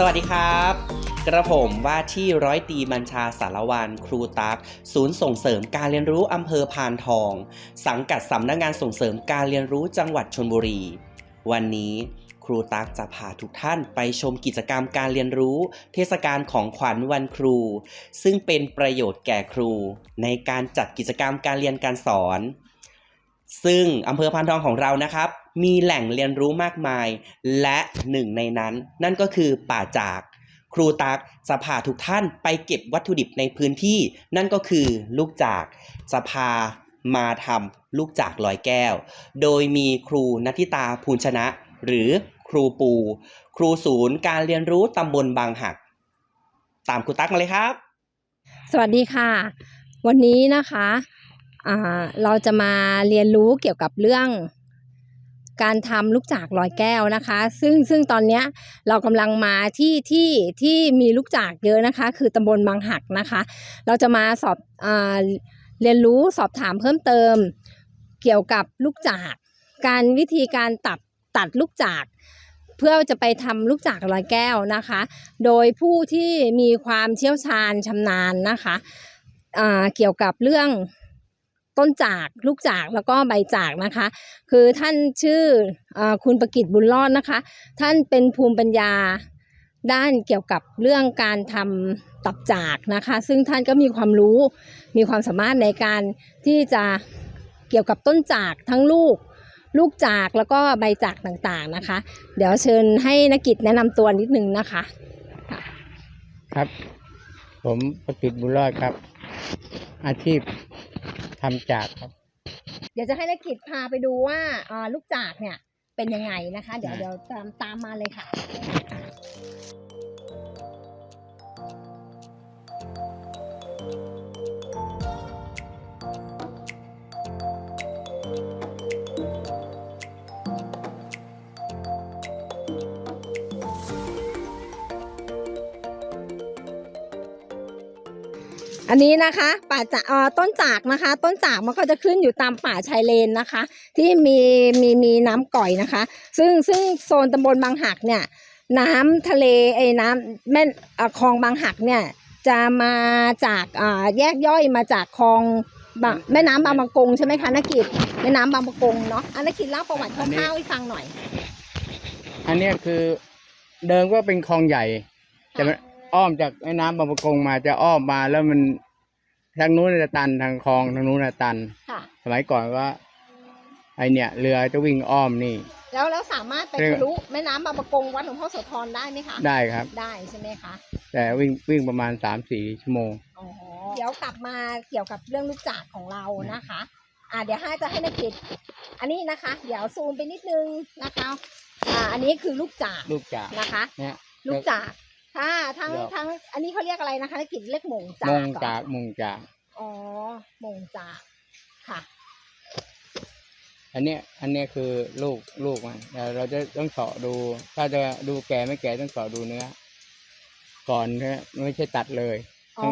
สวัสดีครับ กระผมว่าที่ร้อยตีบัญชาสารวันครูตัก ศูนย์ส่งเสริมการเรียนรู้อำเภอพานทอง สังกัดสำนักงานส่งเสริมการเรียนรู้จังหวัดชนบุรี วันนี้ครูตักจะพาทุกท่านไปชมกิจกรรมการเรียนรู้ เทศกาลของขวัญวันครู ซึ่งเป็นประโยชน์แก่ครู ในการจัดกิจกรรมการเรียนการสอน ซึ่งอำเภอพานทองของเรานะครับ มีแหล่งเรียนรู้มากมาย และหนึ่งในนั้น นั่นก็คือป่าจาก ครูตักจะพาทุกท่านไปเก็บวัตถุดิบในพื้นที่ นั่นก็คือลูกจากจะพามาทำลูกจากลอยแก้ว โดยมีครูนัทิตาภูลชนะ หรือครูปู ครูศูนย์การเรียนรู้ตำบลบางหัก ตามครูตักมาเลยครับ สวัสดีค่ะ วันนี้นะคะเราจะมาเรียนรู้เกี่ยวกับเรื่อง การทำลูกจากลอยแก้วนะคะ ซึ่งซึ่งตอนเนี้ยเรากำลังมาที่ที่ที่มีลูกจากเยอะนะคะ คือตำบลบางหักนะคะ เราจะมาสอบอเรียนรู้สอบถามเพิ่มเติม เกี่ยวกับลูกจาก การวิธีการตัดตัดลูกจาก เพื่อจะไปทำลูกจากลอยแก้วนะคะ โดยผู้ที่มีความเชี่ยวชาญชำนาญนะคะเกี่ยวกับเรื่อง ต้นจากลูกจากแล้วก็ใบจากนะคะ คือท่านชื่ออคุณประกิตบุญรอดนะคะ ท่านเป็นภูมิปัญญาด้านเกี่ยวกับเรื่องการทำตับจากนะคะ ซึ่งท่านก็มีความรู้มีความสามารถในการที่จะเกี่ยวกับต้นจากทั้งลูก ลูกจากแล้วก็ใบจากต่างๆนะคะ เดี๋ยวเชิญให้นักกิจแนะนำตัวนิดนึงนะคะ ครับ ผมประกิตบุญรอดครับ อาชีพ ทำจากครับ เดี๋ยวจะให้นักกิจพาไปดูว่าอ่าลูกจากเนี่ยเป็นยังไงนะคะ เดี๋ยวอ่าเดี๋ยวตามตามมาเลยค่ะ อันนี้นะคะป่าจากเอ่อต้นจากนะคะ ต้นจากมันก็จะขึ้นอยู่ตามป่าชายเลนนะคะ ที่มีมีมีน้ำก่อยนะคะ ซึ่งซึ่งโซนตำบลบางหักเนี่ย น้ำทะเลไอ้น้ำแม่เอ่อคลองบางหักเนี่ยจะมาจากอ่าแยกย่อยมาจากคลองบางแม่น้ำบางประกงใช่ไหมคะนักกิจแม่น้ำบางประกงเนาะอันนักกิจเล่าประวัติคอันนี้ร่าวๆให้ฟังหน่อย อันเนี้ยคือเดิมก็เป็นคลองใหญ่แต่มัน อ้อมจากแม่น้ำบางประกงมาจะอ้อมมาแล้วมันทางนู้นจะตันทางคลองทางนู้นจะตัน ค่ะ สมัยก่อนว่าไอเนี่ยเรือจะวิ่งอ้อมนี่ แล้วแล้วสามารถไปเรียกทะลุแม่น้ำบางประกงวัดหลวงพ่อโสธรได้ไหมคะได้ครับ ได้ใช่ไหมคะ แต่วิ่งวิ่งประมาณสามสี่ชั่วโมง อ๋อ เดี๋ยวกลับมาเกี่ยวกับเรื่องลูกจากของเรานะคะ อ่าเดี๋ยวให้จะให้นักกิจอันนี้นะคะ เดี๋ยวซูมไปนิดนึงนะคะ อ่า อันนี้คือลูกจากลูกจากนะคะ เนี่ย ลูกจาก ถ้าทั้งเดี๋ยวทั้งอันนี้เขาเรียกอะไรนะคะนักกิจเรียกหม่งจากมงเหรอจากมงจาก อ๋อหม่งจากค่ะ อันเนี้ยอันเนี้ยคือลูกลูกมันแต่เราจะต้องเสาะดู ถ้าจะดูแก่ไม่แก่ต้องเสาะดูเนื้อ ก่อนนะไม่ใช่ตัดเลย อ๋อ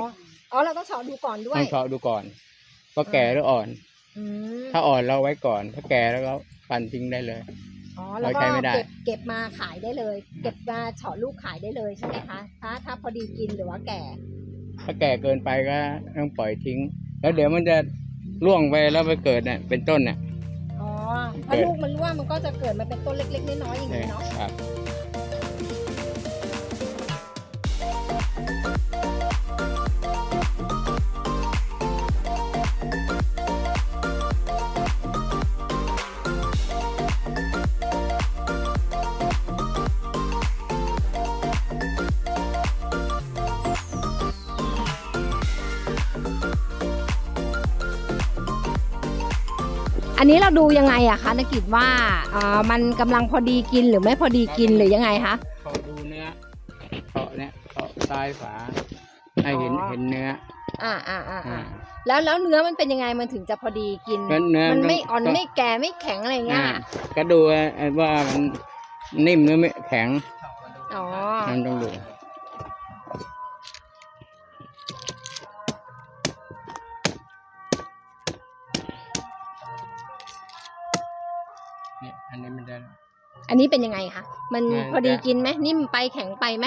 อ๋อ เราต้องสอนดูก่อนด้วยต้องเสาะดูก่อนว่าแก่หรืออ่อน อืมถ้าอ่อนเราไว้ก่อน ถ้าแก่แล้วก็ปั่นทิ้งได้เลย อ๋อแล้วก็เราใช้ไม่ได้ เก็บเก็บมาขายได้เลย เก็บมาเฉาะลูกขายได้เลยใช่ไหมคะถ้าถ้าพอดีกินหรือว่าแก่ ถ้าแก่เกินไปก็ต้องปล่อยทิ้ง แล้วเดี๋ยวมันจะร่วงไปแล้วไปเกิดเนี่ยเป็นต้นเนี่ย อ๋อถ้าลูกมันร่วงมันก็จะเกิดมาเป็นต้นเล็กๆน้อยๆอย่างนี้เนาะ ครับ นนี้เราดูยังไงอะคะนักกิจว่าอ่ามันกำลังพอดีกินหรือไม่พอดีกินหรือยังไงคะ เขาดูเนื้อเขาเนี่ยเขาซ้ายฝาให้เห็นอ๋อ เห็นเนื้ออ่าอ่าอ่าอ่าอ่า แล้วแล้วเนื้อมันเป็นยังไงมันถึงจะพอดีกิน เนื้อเนื้อมันไม่ต้องอ่อนต้อง ไม่แก่ไม่แข็งอะไรเงี้อ่ายก็ดูว่ามันนิ่มหรือไม่แข็งอ๋อ มันต้องดู อันนี้มันจะอันนี้เป็นยังไงคะ มันมันพอดีจะ กินไหมนิ่มไปแข็งไปไหม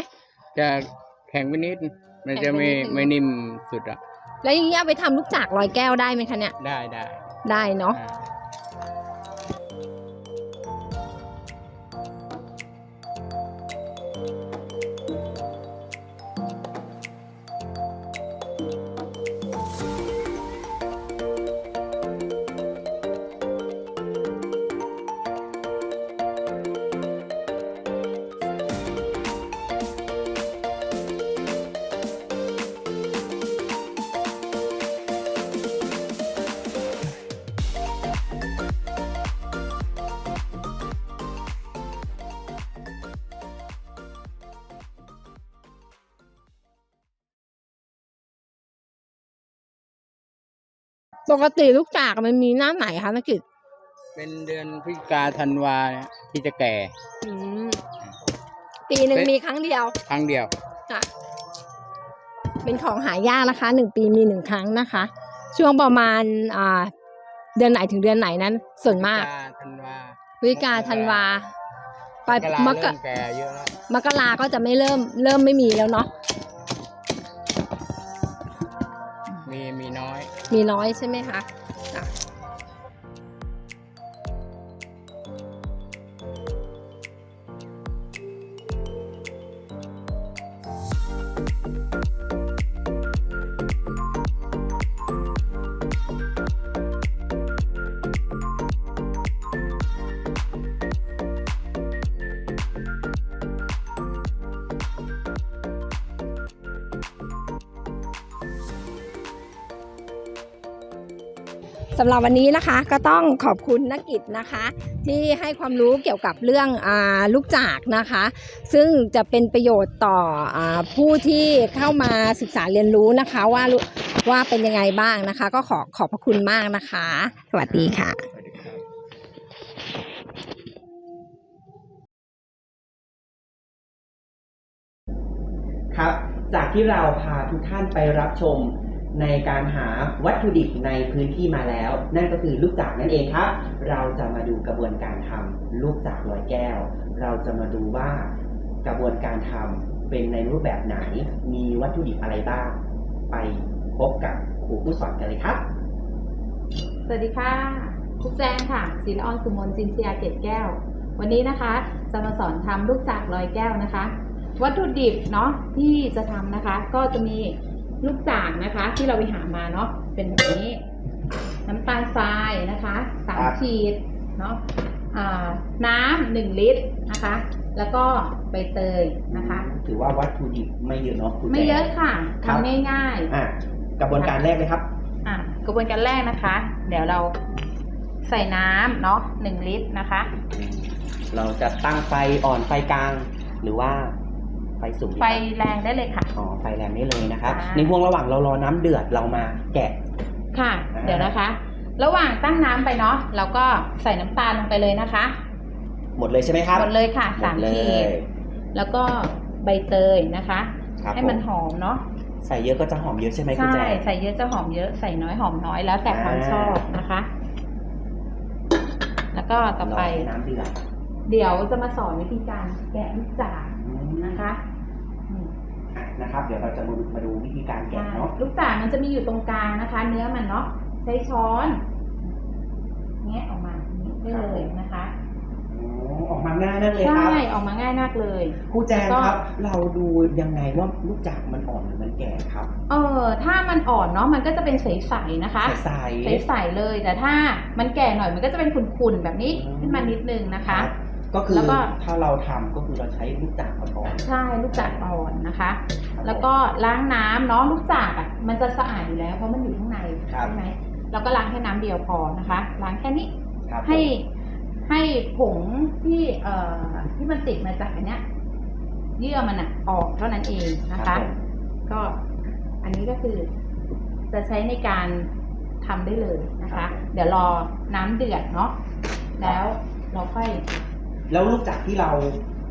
จะแข็งไปนิด มันจะไม่แข็งไปนิดนึง ไม่นิ่มสุดอะ แล้วอย่างนี้เอาไปทำลูกจากลอยแก้วได้ไหมคะเนี่ย ได้ได้ได้เนาะ อ่า ปกติลูกจากมันมีหน้าไหนคะนักกิจเป็นเดือนพฤศจิกาธันวาเนี่ยที่จะแก่ อืมปีหนึ่งเป็น มีครั้งเดียวครั้งเดียว ค่ะ เป็นของหายากนะคะหนึ่งปีมีหนึ่งครั้งนะคะ ช่วงประมาณอ่าเดือนไหนถึงเดือนไหนนั้น ส่วนมากธันวาพฤศจิกาธันวา ไปมกรามกเริ่มแก่เยอะแล้วมกราก็จะไม่เริ่มเริ่มไม่มีแล้วเนาะ มีน้อยใช่ไหมคะ สำหรับวันนี้นะคะก็ต้องขอบคุณนักกิจนะคะ ที่ให้ความรู้เกี่ยวกับเรื่องอลูกจากนะคะ ซึ่งจะเป็นประโยชน์ต่ออผู้ที่เข้ามาศึกษาเรียนรู้นะคะว่าว่าเป็นยังไงบ้างนะคะ ก็ขอขอบพระคุณมากนะคะ สวัสดีค่ะครับ จากที่เราพาทุกท่านไปรับชม ในการหาวัตถุดิบในพื้นที่มาแล้ว นั่นก็คือลูกจากนั่นเองครับ เราจะมาดูกระบวนการทำลูกจากลอยแก้ว เราจะมาดูว่ากระบวนการทำเป็นในรูปแบบไหน มีวัตถุดิบอะไรบ้าง ไปพบกับครูผู้สอนกันเลยครับ สวัสดีค่ะคุกแจงค่ะศิลออนสุมนจินเชียเกตแก้ว วันนี้นะคะจะมาสอนทำลูกจากลอยแก้วนะคะ วัตถุดิบเนาะที่จะทำนะคะ ก็จะมี ลูกจากนะคะ ที่เราไปหามาเนาะเป็นแบบนี้ น้ำตาลทรายนะคะสามครับขีดเนาะอ่าน้ำหนึ่งลิตรนะคะ แล้วก็ใบเตยนะคะ ถือว่าวัตถุดิบไม่เยอะเนาะครูแจงไม่เยอะค่ะครับทำง่ายอะกระบวนการแรกเลยครับๆอะกระบวนการแรกนะคะ เดี๋ยวเราใส่น้ำเนาะหนึ่งลิตรนะคะ เราจะตั้งไฟอ่อนไฟกลาง หรือว่า ไฟสูงดีไฟครับแรงได้เลยค่ะ อ๋อไฟแรงนี่เลยนะครับ ค่ะ ในห่วงระหว่างเรารอน้ำเดือดเรามาแกะ ค่ะ อ่า เดี๋ยวนะคะ ระหว่างตั้งน้ำไปเนาะเราก็ใส่น้ำตาลลงไปเลยนะคะหมดเลยใช่ไหมครับหมดเลยค่ะหมสาดมเลขียดแล้วก็ใบเตยนะคะ ครับให้มันผหอมเนาะใส่เยอะก็จะหอมเยอะใช่ไหมคุณใช่แจใส่เยอะจะหอมเยอะใส่น้อยหอมน้อยแล้วแต่ความอ่าชอบนะคะ แล้วก็ต่อไป รให้น้ำเดือด เดี๋ยวจะมาสอนวิธีการแกะลูกจากอืม นะคะอืมอะนะครับ เดี๋ยวเราจะมาดูมาดูวิธีการแกะเนาะลูกจากมันจะมีอยู่ตรงกลางนะคะ เนื้อมันเนาะใช้ช้อนแงะออกมาอย่างนี้ได้เลยนะคะอ๋อออกมาง่ายนั่นเลยคใช่รับออกมาง่ายมากเลยครูแจงแล้วก็ครับ เราดูยังไงว่าลูกจากมันอ่อนหรือมันแก่ครับ เออถ้ามันอ่อนเนาะมันก็จะเป็นใสๆนะคะ ใส่ใสๆเลยแต่ถ้ามันแก่หน่อยมันก็จะเป็นขุ่นๆแบบนี้อืมขึ้นมานิดนึงนะคะ ก็คือแล้วก็ถ้าเราทำก็คือเราใช้ลูกจากอ่อนใช่ลูกจากอ่อนนะคะๆครับแล้วก็ล้างน้ำเนาะลูกจากอะมันจะสะอาดอยู่แล้วเพราะมันอยู่ข้างในครับใช่ไหมเราก็ล้างแค่น้ำเดียวพอนะคะ ล้างแค่นี้ครับให้ให้ผงที่เอ่อที่มันติดมาจากอันเนี้ยเยื่อมันอะออกเท่านั้นเองนะครัคะบผมก็อันนี้ก็คือจะใช้ในการทำได้เลยนะคะ เดี๋ยวรอน้ำเดือดเนาะแล้วเราค่อย แล้วลูกจากที่เรา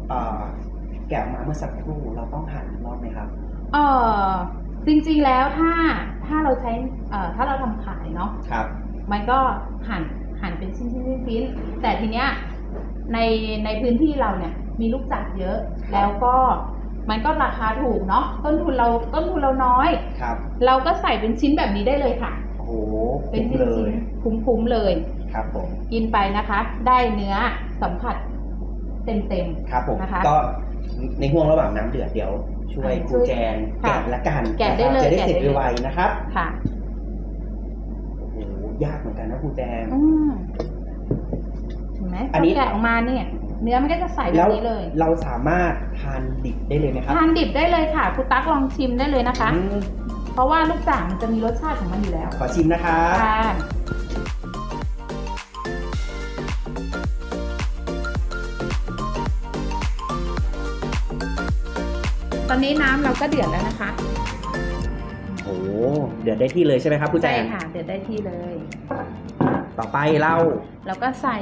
เอ่อแกะออกมาเมื่อสักครู่เราต้องหั่นอีกรอบไหมครับ เออจริงๆแล้วถ้าถ้าเราใช้เอ่อถ้าเราทำขายเนาะครับ มันก็หั่นหั่นเป็นชิ้นชิ้นชิ้นชิ้นแต่ทีเนี้ยในในพื้นที่เราเนี่ยมีลูกจักรเยอะแล้วก็มันก็ราคาถูกเนาะต้นทุนเราต้นทุนเราน้อย ครับเราก็ใส่เป็นชิ้นแบบนี้ได้เลยค่ะ โอ้โหเป็นคุ้มชิ้นเลยๆคุ้มๆเลย ครับผม กินไปนะคะ ได้เนื้อสัมผัส เต็มครับผมนะคะ ก็ในห่วงระหว่างน้ำเดือดเดี๋ยว ช่วยอ่าครูแจงค่ะแกะละกันแกะได้เลยนะครับจะได้แกะเสร็จได้เลย ไวๆนะครับๆค่ะโอ้โหยากเหมือนกันนะครูแจงอืมเห็นไหมอันนี้ พแกะออกมาเนี่ย เนื้อมันก็จะใสแบแล้บวนี้เลยเราสามารถทานดิบได้เลยไหมครับทานดิบได้เลยค่ะคุณตั๊กลองชิมได้เลยนะคะ อืมเพราะว่าลูกจ่างมันจะมีรสชาติของมันอยู่แล้วขอชิมนะครับ ค่ะ ตอนนี้น้ำเราก็เดือดแล้วนะคะโอ้โหเดือดได้ที่เลยใช่ไหมครับครูแจใช่งค่ะ เดือดได้ที่เลย ต่อไปเราแล้วก็ใส่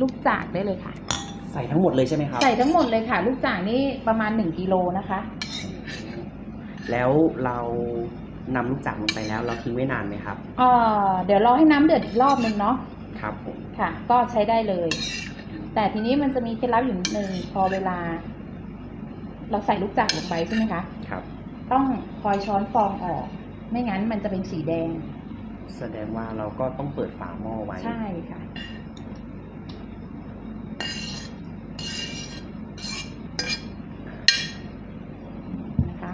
ลูกจากได้เลยค่ะ ใส่ทั้งหมดเลยใช่ไหมครับ ใส่ทั้งหมดเลยค่ะ ลูกจากนี่ประมาณ1กิโลนะคะ แล้วเรานำลูกจากลงไปแล้ว เราทิ้งไว้นานไหมครับ เอ่อเดี๋ยวรอให้น้ำเดือดอีกรอบนึงเนาะครับผมค่ะ ก็ใช้ได้เลย แต่ทีนี้มันจะมีเคล็ดลับอยู่นิดนึงพอเวลา เราใส่ลูกจากลงไปใช่ไหมคะ ครับ ต้องคอยช้อนฟองออก ไม่งั้นมันจะเป็นสีแดง แสดงว่าเราก็ต้องเปิดฝาหม้อไว้ ใช่ค่ะ นะคะ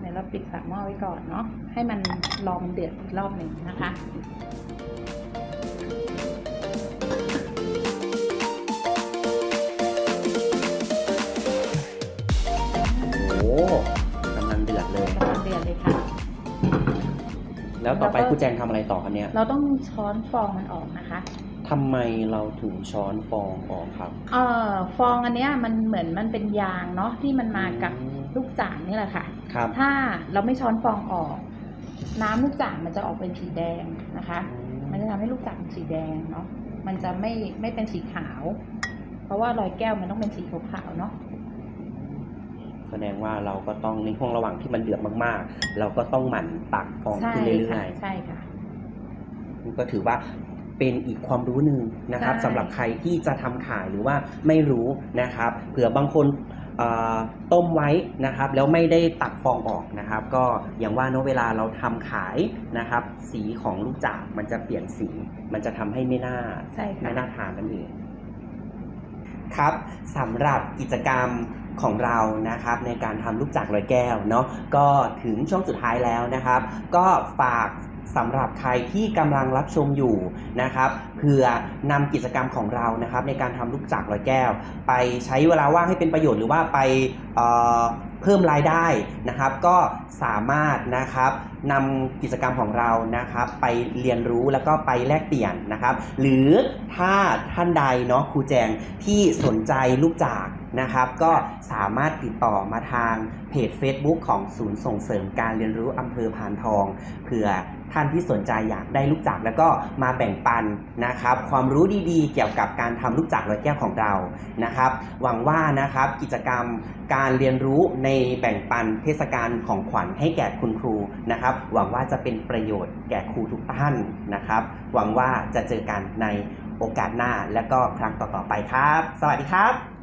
เดี๋ยวเราปิดฝาหม้อไว้ก่อนเนาะ ให้มันรอมันเดือดอีกรอบหนึ่งนะคะ แล้วต่อไปแล้วก็ครูแจงทำอะไรต่อครับเนี่ยเราต้องช้อนฟองมันออกนะคะทำไมเราถึงช้อนฟองออกครับเอ่อฟองอันเนี้ยมันเหมือนมันเป็นยางเนาะที่มันมากับอืมลูกจ่างนี่แหละค่ะ ครับ ถ้าเราไม่ช้อนฟองออก น้ำลูกจ่างมันจะออกเป็นสีแดงนะคะ มันจะทำให้ลูกจ่างเป็นสีแดงเนาะมันจะไม่ไม่เป็นสีขาว เพราะว่ารอยแก้วมันต้องเป็นสีขาวๆเนาะ แสดงว่าเราก็ต้องในห่วงระหว่างที่มันเดือดมากๆ เราก็ต้องหมั่นตักฟองใช่ขึ้นเรื่ค่ะอยใช่ค่ะๆนี่ก็ถือว่าเป็นอีกความรู้หนึ่งนะครับใช่สำหรับใครที่จะทำขายหรือว่าไม่รู้นะครับเผื่อบางคนเอ่อต้มไว้นะครับแล้วไม่ได้ตักฟองออกนะครับ ก็อย่างว่าเนอะเวลาเราทำขายนะครับ สีของลูกจากมันจะเปลี่ยนสี มันจะทำให้ไม่น่าใช่ค่ะไม่น่าทานนั่นเอง ครับสำหรับกิจกรรมของเรานะครับในการทำลูกจากลอยแก้วเนาะก็ถึงช่วงสุดท้ายแล้วนะครับ ก็ฝากสำหรับใครที่กำลังรับชมอยู่นะครับเพื่อนำกิจกรรมของเรานะครับ ในการทำลูกจากลอยแก้ว ไปใช้เวลาว่างให้เป็นประโยชน์หรือว่าไป เพิ่มรายได้นะครับ ก็สามารถนะครับนำกิจกรรมของเรานะครับ ไปเรียนรู้แล้วก็ไปแลกเปลี่ยนนะครับ หรือถ้าท่านใดเนาะครูแจงที่สนใจลูกจากนะครับ ก็สามารถติดต่อมาทางเพจ Facebook ของศูนย์ส่งเสริมการเรียนรู้อำเภอพานทองเผื่อ ท่านที่สนใจอยากได้ลูกจากรแล้วก็มาแบ่งปันนะครับ ความรู้ดีๆ เกี่ยวกับการทำลูกจากร้อยแก้วของเรานะครับ หวังว่านะครับกิจกรรมการเรียนรู้ในแบ่งปันเทศกาลของขวัญให้แก่คุณครูนะครับ หวังว่าจะเป็นประโยชน์แก่ครูทุกท่านนะครับ หวังว่าจะเจอกันในโอกาสหน้าและก็ครั้งต่อๆไปครับ สวัสดีครับ